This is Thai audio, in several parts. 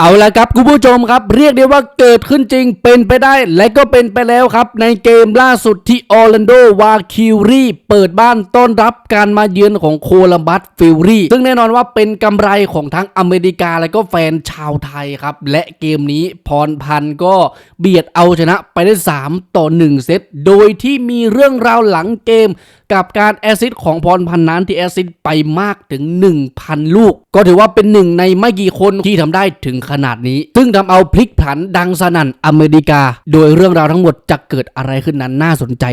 เอาละครับคุณผู้ชมครับ เรียกได้ว่าเกิดขึ้นจริงเป็นไปได้ และก็เป็นไปแล้วครับ ในเกมล่าสุดที่ออร์แลนโดวาคิวรีเปิดบ้านต้อนรับการมาเยือนของโคลัมบัสฟิลรีซึ่งแน่นอนว่าเป็นกำไรของทั้งอเมริกาและก็แฟนชาวไทยครับ และเกมนี้พรพันธ์ก็เบียดเอาชนะไปได้ 3 ต่อ 1 เซตโดยที่มีเรื่องราวหลังเกม กับการแอซิดของพรพันธ์นั้นที่แอซิดไปมากถึง 1,000 ลูก ก็ถือว่าเป็นหนึ่งในไม่กี่คนที่ทำได้ถึงขนาดนี้ ซึ่งทำเอาพลิกผันดังสนั่นอเมริกา โดยเรื่องราวทั้งหมดจะเกิดอะไรขึ้นนั้นน่าสนใจ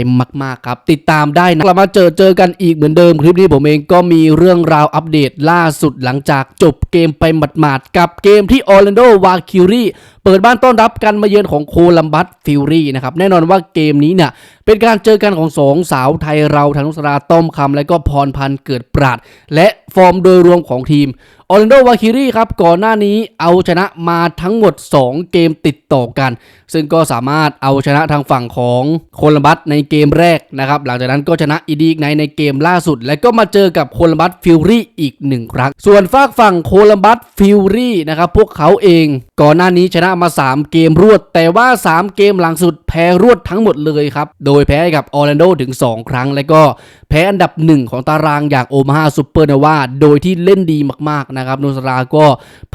มากๆครับ ติดตามได้นะกลับมาเจอเจอกันอีกเหมือนเดิมคลิปนี้ผมเองก็มีเรื่องราวอัปเดตล่าสุดหลังจากจบเกมไปหมาดๆกับเกมที่ออร์แลนโดวาคิรีเปิดบ้านต้อนรับการมาเยือนของโคลัมบัสฟิลรีนะครับแน่นอนว่าเกมนี้เนี่ยเป็นการเจอกันของสองสาวไทยเราธนุสราต้อมคำและก็พรพันธ์เกิดปราด และ ฟอร์มโดยรวมของทีมออร์แลนโดวาคิรีครับก่อนหน้านี้เอาชนะมาทั้งหมด 2 เกมติดต่อกัน ซึ่งก็สามารถเอาชนะทางฝั่งของโคลัมบัสในเกมแรกนะครับ หลังจากนั้นก็ชนะอีดีกในในเกมล่าสุด และก็มาเจอกับโคลัมบัสฟิลรี่อีกหนึ่งครั้ง ส่วนฝากฝั่งโคลัมบัสฟิลรี่นะครับพวกเขาเอง ก่อนหน้านี้ชนะมา 3 เกมรวด แต่ว่า 3 เกมหลังสุดแพ้รวดทั้งหมดเลยครับโดยแพ้กับออร์แลนโดถึง 2 ครั้ง และก็แพ้อันดับหนึ่งของตารางอย่างโอมาฮาซูเปอร์นาวาโดยที่เล่นดีมากๆนะครับนุสราก็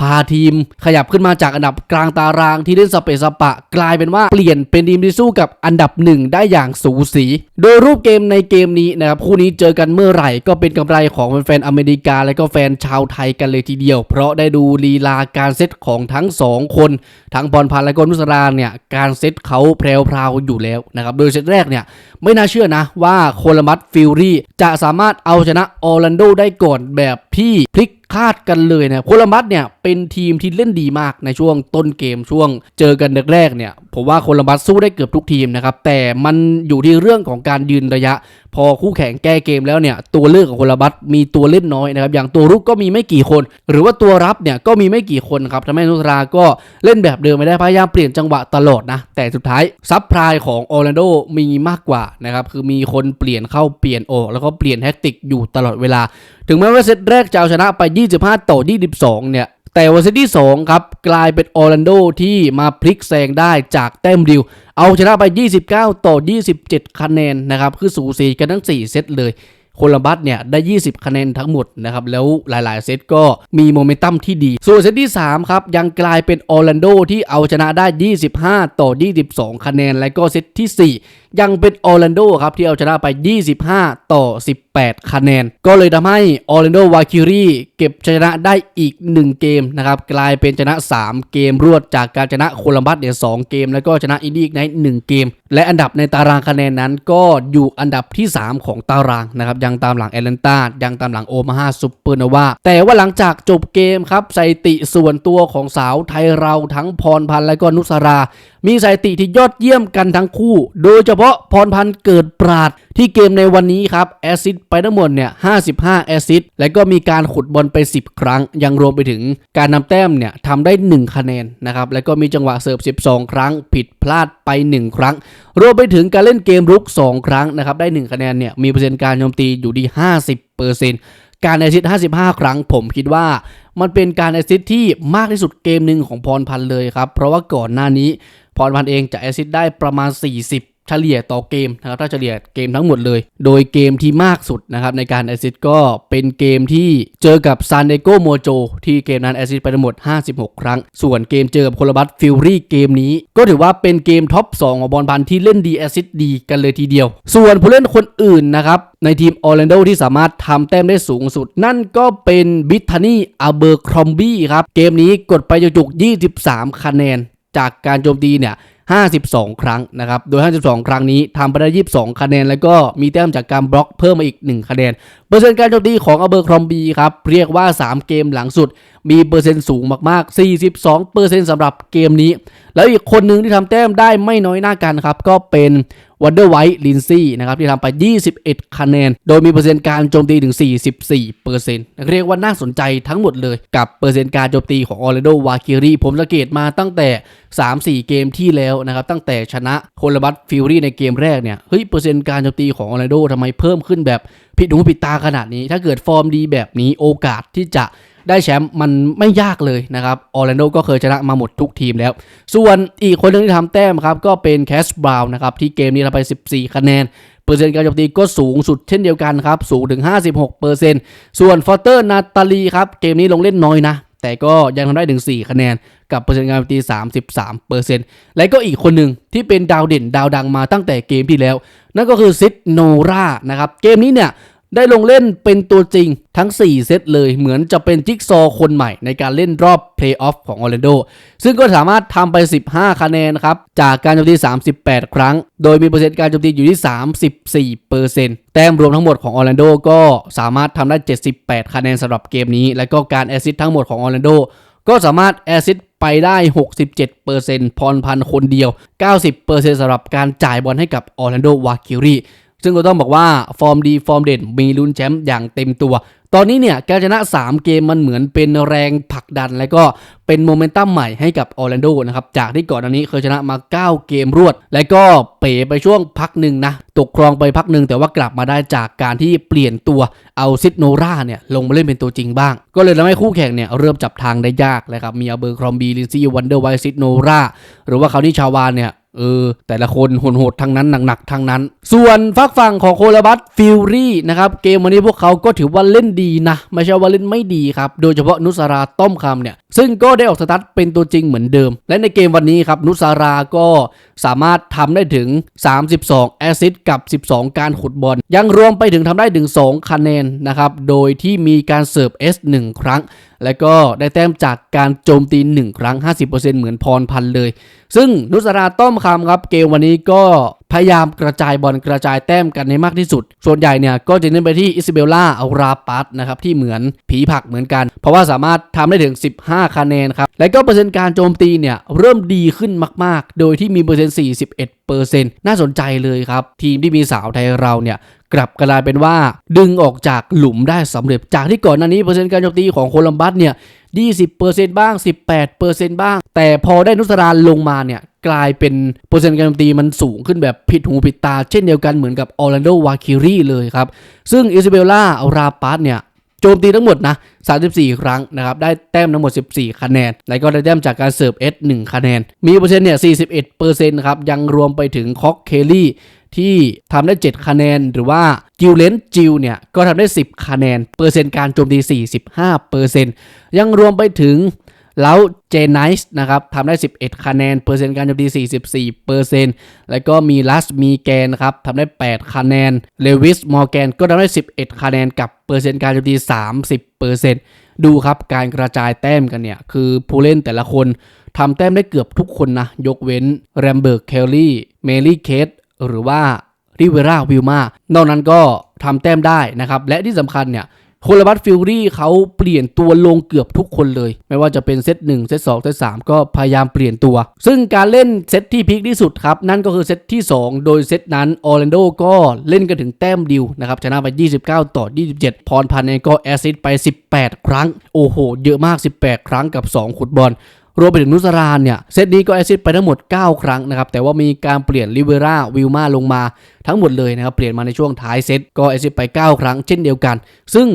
พาทีมขยับขึ้นมาจากอันดับกลางตารางที่เล่นสเปซสปะ กลายเป็นว่าเปลี่ยนเป็นทีมที่สู้กับอันดับหนึ่งได้อย่างสูสี โดยรูปเกมในเกมนี้นะครับคู่นี้เจอกันเมื่อไหร่ก็เป็นกำไรของแฟนๆอเมริกา และก็แฟนชาวไทยกันเลยทีเดียว เพราะได้ดูลีลาการเซตของทั้งสองคน ทั้งบอลพันและก็นุสราเนี่ยการเซตเขาแพรวๆอยู่แล้วนะครับโดยเซตแรกเนี่ยไม่น่าเชื่อนะว่าโคลมัสฟิลรี่จะสามารถเอาชนะออร์แลนโดได้ก่อนแบบพี่พลิกคาดกันเลยนะโคลัมบัสเนี่ยเป็นทีมที่เล่นดีมากในช่วงต้นเกมช่วงเจอกันแรกๆเนี่ยผมว่าโคลัมบัสสู้ได้เกือบทุกทีมนะครับแต่มันอยู่ที่เรื่องของการยืนระยะ พอคู่แข่งแก้เกมแล้วเนี่ยตัวเลือกของโคลัมบัสมีตัวเล่นน้อยนะครับอย่างตัวรุกก็มีไม่กี่คน หรือว่าตัวรับเนี่ยก็มีไม่กี่คนครับทำให้นุสราก็เล่นแบบเดิมไม่ได้พยายามเปลี่ยนจังหวะตลอดนะแต่สุดท้ายซับพลายของออร์แลนโดมีมากกว่านะครับคือมีคนเปลี่ยนเข้าเปลี่ยนออกแล้วก็เปลี่ยนแทคติกอยู่ตลอดเวลาถึงแม้ว่าเซตแรกจะเอาชนะไป 25 ต่อ 22 เนี่ย แต่ว่าเซตที่ 2 ครับ กลายเป็นออร์แลนโดที่มาพลิกแซงได้จากแต้มเดิวเอาชนะไป 29 ต่อ 27 คะแนนนะครับ คือสูสีกันทั้ง 4 เซตเลยโคลัมบัสเนี่ยได้ 20 คะแนนทั้งหมดนะครับ แล้วหลาย ๆ เซตก็มีโมเมนตัมที่ดี ส่วนเซตที่ 3 ครับ ยังกลายเป็นออร์แลนโดที่เอาชนะได้ 25 ต่อ 22 คะแนน และก็เซตที่ 4 ยังเป็นออร์แลนโดครับที่เอาชนะไป 25 ต่อ 18 คะแนน ก็เลยทำให้ออร์แลนโดวาคิรีเก็บชนะได้อีก 1 เกมนะครับ กลายเป็นชนะ 3 เกมรวดจากการชนะโคลัมบัสเนี่ยสเกม แล้วก็ชนะอินดี้ในหนึ่งเกม และอันดับในตารางคะแนนนั้นก็อยู่อันดับที่ 3 ของตารางนะครับยังตามหลังแอตแลนตายังตามหลังโอมาฮาซูเปอร์โนวาแต่ว่าหลังจากจบเกมครับสถิติส่วนตัวของสาวไทยเราทั้งพรพันธ์และก็นุสรา มีสถิติที่ยอดเยี่ยมกันทั้งคู่ โดยเฉพพาะพรพันธ์เกิดปราดที่เกมในวันนี้ครับแอสซิดไปทั้งหมดเนี่ย55แอสซิดและก็มีการขุดบอลไป 10 ครั้ง ยังรวมไปถึงการนำแต้มเนี่ยทำได้ 1 คะแนนนะครับ แล้วก็มีจังหวะเสิร์ฟ 12 ครั้ง ผิดพลาดไป 1 ครั้ง รวมไปถึงการเล่นเกมรุก 2 ครั้งนะครับ ได้ 1 คะแนนเนี่ยมีเปอร์เซ็นต์การโจมตีอยู่ที่ 50เปอร์เซ็นต์การแอซิด55 ครั้ง ผมคิดว่ามันเป็นการแอซิดที่มากที่สุดเกมหนึ่งของพรพันธ์เลยครับ เพราะว่าก่อนหน้านี้พรพันธ์เองจะแอซิดได้ประมาณ 40 เฉลี่ยต่อเกมนะครับถ้าเฉลี่ยเกมทั้งหมดเลย โดยเกมที่มากสุดนะครับในการแอซิดก็เป็นเกมที่เจอกับซานเดโกโมโจที่เกมนั้นแอซิดไปทั้งหมด 56 ครั้ง ส่วนเกมเจอกับโคลบัสฟิลรี่เกมนี้ ก็ถือว่าเป็นเกมท็อป 2 ของบอลพันที่เล่นดีแอซิดดีกันเลยทีเดียว ส่วนผู้เล่นคนอื่นนะครับในทีมออร์แลนโดที่สามารถทำแต้มได้สูงสุด นั่นก็เป็นบิทานีอาเบอร์ครอมบี้ครับ เกมนี้กดไปจุกๆ23 คะแนน จากการโจมตีเนี่ย 52 ครั้งนะครับ โดย 52 ครั้งนี้ทำไปได้ 22 คะแนน แล้วก็มีแต้มจากการบล็อกเพิ่มมาอีก 1 คะแนน เปอร์เซ็นต์การโจมตีของอเบอร์ครอมบีครับ เรียกว่า 3 เกมหลังสุดมีเปอร์เซ็นต์สูงมากๆ 42เปอร์เซ็นต์สำหรับเกมนี้ แล้วอีกคนหนึ่งที่ทำแต้มได้ไม่น้อยหน้ากันครับ ก็เป็นวันเดอร์ไวท์ลินซี่นะครับที่ทำไป 21 คะแนน โดยมีเปอร์เซ็นต์การโจมตีถึง 44เปอร์เซ็นต์เรียกว่าน่าสนใจทั้งหมดเลยกับเปอร์เซ็นต์การโจมตีของออร์แลนโดวาคิรีผมสังเกตมาตั้งแต่ 3-4 เกมที่แล้วนะครับ ตั้งแต่ชนะโคลบัสฟิลรี่ในเกมแรกเนี่ยเฮ้ยเปอร์เซ็นต์การโจมตีของออร์แลนโดทำไมเพิ่มขึ้นแบบผิดหูผิดตาขนาดนี้ ถ้าเกิดฟอร์มดีแบบนี้โอกาสที่จะ ได้แชมป์มันไม่ยากเลยนะครับออร์แลนโดก็เคยชนะมาหมดทุกทีมแล้ว ส่วนอีกคนหนึงที่ทำแต้มครับก็เป็นแคสบราวน์นะครับที่เกมนี้ทำไป 14 คะแนนเปอร์เซ็นต์การโจมตีก็สูงสุดเช่นเดียวกันครับสูงถึง 56%ส่วนฟอร์เตอร์นาตาลีครับเกมนี้ลงเล่นน้อยนะแต่ก็ยังทำได้ถึง 4 คะแนน กับเปอร์เซ็นต์การโจมตี 33%และก็อีกคนหนึ่งที่เป็นดาวเด่นดาวดังมาตั้งแต่เกมที่แล้ว นั่นก็คือซิดโนรานะครับ เกมนี้เนี่ย ได้ลงเล่นเป็นตัวจริงทั้ง 4 เซตเลยเหมือนจะเป็นจิ๊กซอว์คนใหม่ในการเล่นรอบเพลย์ออฟของออร์แลนโดซึ่งก็สามารถทำไป 15 คะแนนครับ จากการโจมตี 38 ครั้ง โดยมีเปอร์เซ็นต์การโจมตีอยู่ที่ 34%แต้มรวมทั้งหมดของออร์แลนโดก็สามารถทำได้ 78 คะแนนสำหรับเกมนี้ และก็การแอซิสต์ทั้งหมดของออร์แลนโดก็สามารถแอซิสต์ไปได้ 67%พรพันธ์คนเดียว 90%สำหรับการจ่ายบอลให้กับออร์แลนโดวาคิรี ซึ่งก็ต้องบอกว่าฟอร์มดีฟอร์มเด่นมีลุ้นแชมป์อย่างเต็มตัว ตอนนี้เนี่ยการชนะ 3 เกมมันเหมือนเป็นแรงผลักดัน และก็เป็นโมเมนตัมใหม่ให้กับออร์แลนโดนะครับ จากที่ก่อนอันนี้เคยชนะมา 9 เกมรวด และก็เป๋ไปช่วงพักหนึ่งนะ ตกครองไปพักหนึ่งแต่ว่ากลับมาได้จากการที่เปลี่ยนตัวเอาซิดโนราเนี่ยลงมาเล่นเป็นตัวจริงบ้าง ก็เลยทำให้คู่แข่งเนี่ยเริ่มจับทางได้ยากเลยครับมีอาเบอร์ครอมบีลินซี่วันเดอร์ไวซิดโนราหรือว่าเขาที่ชาวานเนี่ย เออ แต่ละคนโหดๆทั้งนั้นหนักๆทั้งนั้น ส่วนฝักฝั่งของโคลบัตฟิลรี่นะครับเกมวันนี้พวกเขาก็ถือว่าเล่นดีนะ ไม่ใช่ว่าเล่นไม่ดีครับ โดยเฉพาะนุสราต้อมคำเนี่ย ซึ่งก็ได้ออกสตาร์ทเป็นตัวจริงเหมือนเดิม และในเกมวันนี้ครับนุสาราก็สามารถทำได้ถึง 32 แอซิสต์กับ 12 การขุดบอล ยังรวมไปถึงทำได้ถึง 2 คะแนนนะครับ โดยที่มีการเสิร์ฟ S 1 ครั้ง และก็ได้แต้มจากการโจมตี 1 ครั้ง 50%เหมือนพรพันเลย ซึ่งนุสาราต้อมคำครับเกมวันนี้ก็ พยายามกระจายบอลกระจายแต้มกันในมากที่สุด ส่วนใหญ่เนี่ยก็จะเน้นไปที่อิซาเบลล่าอาราปัสนะครับที่เหมือนผีผักเหมือนกัน เพราะว่าสามารถทำได้ถึง 15 คะแนนครับ และก็เปอร์เซ็นต์การโจมตีเนี่ยเริ่มดีขึ้นมาก ๆ โดยที่มีเปอร์เซ็นต์ 41เปอร์เซ็นต์น่าสนใจเลยครับ ทีมที่มีสาวไทยเราเนี่ยกลับกลายเป็นว่าดึงออกจากหลุมได้สำเร็จจากที่ก่อนหน้านี้เปอร์เซ็นต์การโจมตีของโคลัมบัสเนี่ย20%บ้าง 18%บ้าง แต่พอได้นุสรานลงมาเนี่ย กลายเป็นเปอร์เซ็นต์การโจมตีมันสูงขึ้นแบบผิดหูผิดตา เช่นเดียวกันเหมือนกับออร์แลนโดวาคิรีเลยครับ ซึ่งอิซาเบลล่าอาราปัสเนี่ยโจมตีทั้งหมดนะ 34 ครั้งนะครับ ได้แต้มทั้งหมด 14 คะแนน แล้วก็ได้แต้มจากการเสิร์ฟ S 1คะแนน มีเปอร์เซ็นต์เนี่ย 41%ครับ ยังรวมไปถึงคอกเคลลี่ที่ทำได้ 7 คะแนน หรือว่าจิวเลนจิวเนี่ย ก็ทำได้ 10 คะแนน เปอร์เซ็นต์การโจมตี 45%ยังรวมไปถึง แล้วเจนไนส์นะครับทำได้ 11 คะแนน เปอร์เซ็นต์การโจมตี 44 เปอร์เซ็นต์แล้วก็มีลัสมีแกนครับทำได้ 8 คะแนน เลวิสมอร์แกนก็ทำได้ 11 คะแนนกับเปอร์เซ็นต์การโจมตี 30เปอร์เซ็นต์ดูครับการกระจายแต้มกันเนี่ย คือผู้เล่นแต่ละคนทำแต้มได้เกือบทุกคนนะ ยกเว้นแรมเบิร์กเคลลี่เมลี่เคทหรือว่าริเวราวิลมานอกนั้นก็ทำแต้มได้นะครับ และที่สำคัญเนี่ย โคลบัตฟิลลี่เขาเปลี่ยนตัวลงเกือบทุกคนเลย ไม่ว่าจะเป็นเซต1เซต2เซต3ก็พยายามเปลี่ยนตัว ซึ่งการเล่นเซตที่พีคที่สุดครับ นั่นก็คือเซตที่ 2 โดยเซตนั้นออร์แลนโดก็เล่นกันถึงแต้มดิวนะครับชนะไป 29 ต่อ 27 พรพันธ์เองก็แอสซิสไป 18 ครั้ง โอ้โห เยอะมาก 18 ครั้งกับ 2 ขุดบอลรวมไปถึงนุสรานเนี่ย เซตนี้ก็แอซิสไปทั้งหมด 9 ครั้งนะครับ แต่ว่ามีการเปลี่ยนลิเวราวิลมาลงมาทั้งหมดเลยนะครับ เปลี่ยนมาในช่วงท้ายเซตก็แอซิสไป 9 ครั้งเช่นเดียวกัน ซึ่ง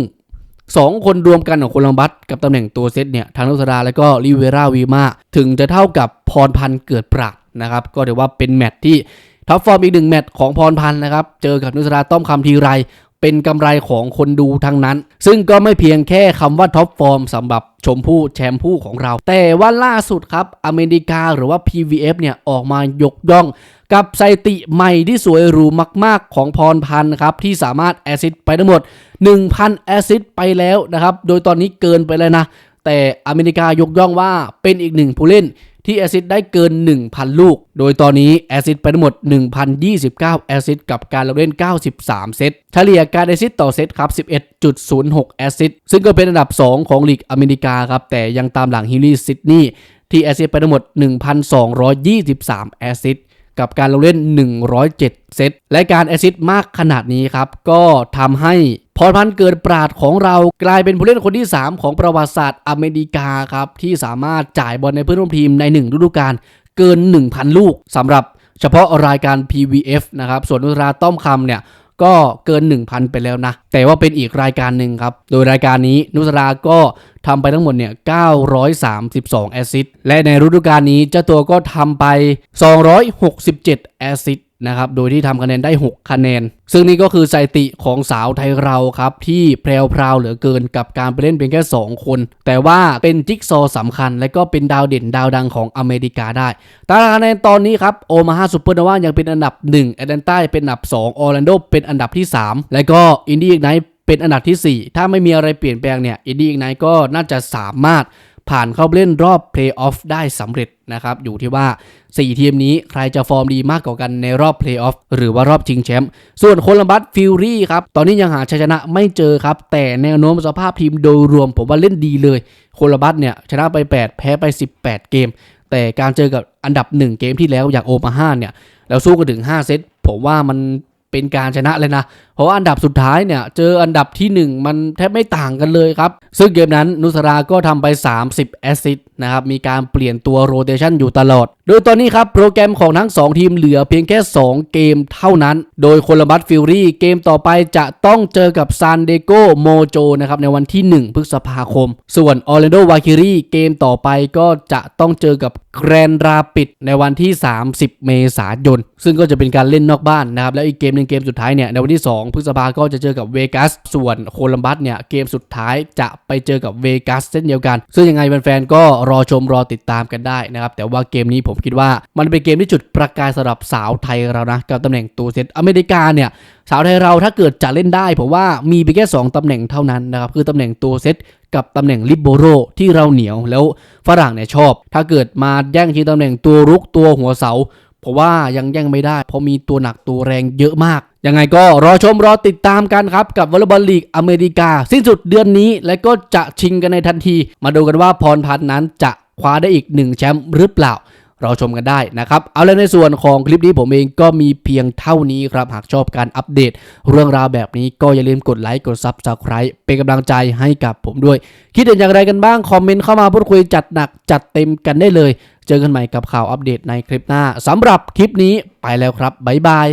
สองคนรวมกันของโคลัมบัสกับตำแหน่งตัวเซตเนี่ยทางนุสราและก็ลิเวราวีมาถึงจะเท่ากับพรพันธ์เกิดปราดนะครับ ก็ถือว่าเป็นแมตช์ที่ท็อปฟอร์มอีกหนึ่งแมตช์ของพรพันธ์นะครับ เจอกับนุสราต้อมคำทีไร เป็นกำไรของคนดูทั้งนั้น ซึ่งก็ไม่เพียงแค่คำว่าท็อปฟอร์มสำหรับชมพู่แชมพู่ของเรา แต่ว่าล่าสุดครับอเมริกาหรือว่า PVF เนี่ยออกมายกย่อง กับสถิติใหม่ที่สวยหรูมาก ๆ ของพรพันธ์ครับ ที่สามารถแอซิสต์ไปทั้งหมด 1,000 แอซิสต์ไปแล้วนะครับ โดยตอนนี้เกินไปแล้วนะ แต่อเมริกายกย่องว่าเป็นอีกหนึ่งผู้เล่น ที่แอซิดได้เกิน 1,000 ลูก โดยตอนนี้แอซิดไปทั้งหมด 1,029 แอซิดกับการลงเล่น 93 เซตเฉลี่ยการแอซิดต่อเซตครับ 11.06 แอซิดซึ่งก็เป็นอันดับ 2 ของลีกอเมริกาครับ แต่ยังตามหลังฮิลลี่ซิดนีย์ที่แอซิดไปทั้งหมด 1,223 แอซิด กับการลงเล่น 107 เซต และการแอซิดมากขนาดนี้ครับ ก็ทำให้พรพันธ์เกิดปราดของเรากลายเป็นผู้เล่นคนที่ 3 ของประวัติศาสตร์อเมริกาครับ ที่สามารถจ่ายบอลในเพื่อนร่วมทีมใน 1 ฤดูกาลเกิน 1,000 ลูกสำหรับเฉพาะรายการ PVF นะครับ ส่วนนุราต้อมคำเนี่ย ก็เกิน 1,000 ไปแล้วนะ แต่ว่าเป็นอีกรายการหนึ่งครับ โดยรายการนี้นุสราก็ทำไปทั้งหมดเนี่ย 932 แอสซิสต์และในฤดูกาลนี้เจ้าตัวก็ทำไป 267 แอสซิด นะครับ โดยที่ทำคะแนนได้ 6 คะแนน ซึ่งนี่ก็คือสถิติของสาวไทยเราครับ ที่แพรวพราวเหลือเกินกับการไปเล่นเพียงแค่ 2 คน แต่ว่าเป็นจิ๊กซอสำคัญ และก็เป็นดาวเด่นดาวดังของอเมริกาได้ตารางคะแนนตอนนี้ครับ โอมาฮาซูเปอร์โนวายังเป็นอันดับ1แอตแลนต้าเป็นอันดับ 2 ออร์แลนโดเป็นอันดับที่ 3 และก็อินดี้อีกไนเป็นอันดับทีสี่4 ถ้าไม่มีอะไรเปลี่ยนแปลงเนี่ยอินดี้อีกไนก็น่าจะสามารถ ผ่านเข้าเล่นรอบเพลย์ออฟได้สำเร็จนะครับอยู่ที่ว่า 4 ทีมนี้ใครจะฟอร์มดีมากกว่ากันในรอบเพลย์ออฟหรือว่ารอบชิงแชมป์ส่วนโคลัมบัสฟิลลี่ครับ ตอนนี้ยังหาชัยชนะไม่เจอครับ แต่แนวโน้มสภาพทีมโดยรวมผมว่าเล่นดีเลย โคลัมบัสเนี่ย ชนะไป 8 แพ้ไป 18 เกม แต่การเจอกับอันดับ 1 เกมที่แล้วอย่างโอมาฮาเนี่ย แล้วสู้กันถึง 5 เซตผมว่ามัน เป็นการชนะเลยนะ เพราะว่าอันดับสุดท้ายเนี่ย เจออันดับทีหนึ่1 มันแทบไม่ต่างกันเลยครับ ซึ่งเกมนั้นนุสราก็ทำไป 30 แอสซิสต์นะครับ มีการเปลี่ยนตัวโรเตชันอยู่ตลอด โดยตอนนี้ครับโปรแกรมของทั้ง 2 ทีมเหลือเพียงแค่ 2 เกมเท่านั้น โดยโคลัมบัสฟิลลี่เกมต่อไปจะต้องเจอกับซานเดโกโมโจนะครับในวันที่ 1 พฤษภาคม ส่วนออร์แลนโดวาคิรีเกมต่อไปก็จะต้องเจอกับแกรนราปิดในวันที่ 30 เมษายน ซึ่งก็จะเป็นการเล่นนอกบ้านนะครับ แล้วอีกเกมหนึ่งเกมสุดท้ายเนี่ยในวันที่ 2 พฤษภาก็จะเจอกับเวกัส ส่วนโคลัมบัสเนี่ยเกมสุดท้ายจะไปเจอกับเวกัสเช่นเดียวกัน ซึ่งยังไงแฟนๆก็รอชมรอติดตามกันได้นะครับแต่ว่าเกมนี้ผมคิดว่ามันเป็นเกมที่จุดประกายสำหรับสาวไทยเรานะกับตำแหน่งตัวเซตอเมริกาเนี่ยสาวไทยเราถ้าเกิดจะเล่นได้ผมว่ามีไปแค่2ตำแหน่งเท่านั้นนะครับคือตำแหน่งตัวเซตกับตำแหน่งลิบโบโรที่เราเหนียวแล้วฝรั่งเนี่ยชอบ ถ้าเกิดมาแย่งชิงตำแหน่งตัวรุกตัวหัวเสาผมว่ายังแย่งไม่ได้เพราะมีตัวหนักตัวแรงเยอะมากยังไงก็รอชมรอติดตามกันครับ กับวอลเลย์บอลลีกอเมริกา สิ้นสุดเดือนนี้และก็จะชิงกันในทันที มาดูกันว่าพรพัฒน์นั้นจะคว้าได้อีกหนึ่งแชมป์หรือเปล่า รอชมกันได้นะครับ เอาละในส่วนของคลิปนี้ผมเองก็มีเพียงเท่านี้ครับ หากชอบการอัปเดต เรื่องราวแบบนี้ก็อย่าลืมกดไลค์กด Subscribe เป็นกำลังใจให้กับผมด้วย คิดเห็นอย่างไรกันบ้าง คอมเมนต์เข้ามาพูดคุยจัดหนักจัดเต็มกันได้เลย เจอกันใหม่กับข่าวอัปเดตในคลิปหน้าสำหรับคลิปนี้ไปแล้วครับบ๊ายบาย